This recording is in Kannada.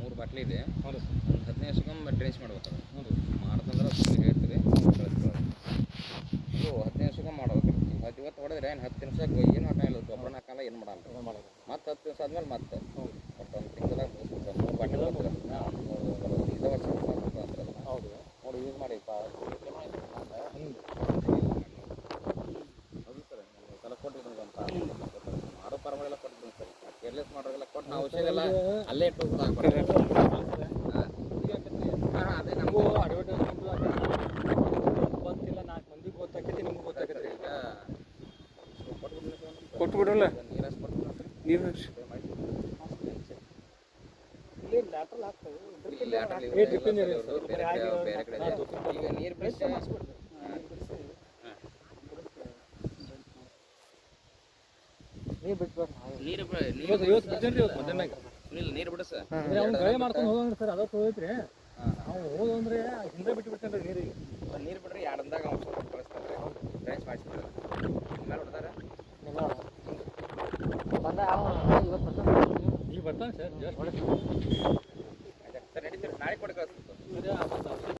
ಮೂರು ಬಾಟ್ಲಿ ಇದೆ. ಹೌದು ಒಂದು ಹದಿನೈದು ವರ್ಷಕ್ಕೊಮ್ಮೆ ಡ್ರೆಸ್ ಮಾಡ್ಬೇಕು? ಹೌದು. ಮಾಡ್ತಂದ್ರೆ ಸುಮ್ಮನೆ ಹೇಳ್ತೀವಿ. ಕಳಿಸ್ಕೊಳ್ಳೋದು ಇದು ಹದಿನೈದು ವರ್ಷಕ್ಕೊಮ್ಮೆ ಮಾಡ್ಬೇಕು. ಇವತ್ತು ಇವತ್ತು ಹೊಡೆದ್ರೆ ಏನು ಹತ್ತು ನಿಮಿಷಕ್ಕೆ ಏನು ಹಾಕಲ್ಲ ಇಲ್ಲ ಗೊಬ್ಬರ ಹಾಕಲ್ಲ ಏನು ಮಾಡಲ್ಲ. ಅದು ಮತ್ತೆ ಹತ್ತು ದಿವಸ ಆದ್ಮೇಲೆ ಮತ್ತೆ. ಒಟ್ಟು ಒಂದು ತಿಂಗಳಾಗ ಮೂರು ಬಾಟ್ಲಿ ಔಷಧ ಎಲ್ಲ ಅಲ್ಲೇ ಇಟ್ಟು ಅದೇ ನಮಗೂ ಅಡ್ವರ್ಟೈಸ್ಮೆಂಟ್ ಗೊತ್ತಿಲ್ಲ ನಾಲ್ಕು ಮಂದಿ ಗೊತ್ತಾಕೈತಿ ನಿಮ್ಗೆ ಗೊತ್ತಾಕೈತಿ ಕೊಟ್ಟು ನೀರು ಇಲ್ಲಿ ಲ್ಯಾಟ್ರಲ್ ಹಾಕ್ತೇವೆ ಬೇರೆ ಕಡೆ ಈಗ ನೀರು ಬಿಡಿಸಿ ನೀರು ಬಿಟ್ಬಿಡ ನೀರು ನೀರು ಇವತ್ತು ಇವತ್ತು ಬಿಡ್ತೇನೆ ಇವತ್ತು ಮಧ್ಯಾಹ್ನ ಸುನಿಲ್ ನೀರು ಬಿಡಿಸ ಅವ್ನು ಗಳೆ ಮಾಡ್ಕೊಂಡು ಹೋಗಂಗ್ರಿ ಸರ್ ಅದಕ್ಕೆ ಹೋಗೈತ್ರಿ ಹಿಂದೆ ಬಿಟ್ಟು ಬಿಡ್ತೇನೆ ರೀ ನೀರಿಗೆ. ನೀರು ಬಿಡ್ರಿ ಎರಡು ಅಂದಾಗ ಅವ್ನು ಸ್ವಲ್ಪ ಕಳಿಸ್ತಾರೆ ಡ್ರೈಸ್ ಮಾಡಿಸ್ಬಿಡ್ರಿ ಮೇಲೆ ಹೊಡ್ದಾರ? ಈಗ ಬರ್ತಾನೆ ಸರ್ ಜಸ್ಟ್ ಸರ್. ನಡೀತೀರಿ. ನಾಳೆ ಕೊಡಿ ಕಳಿಸ್ಬೇಕು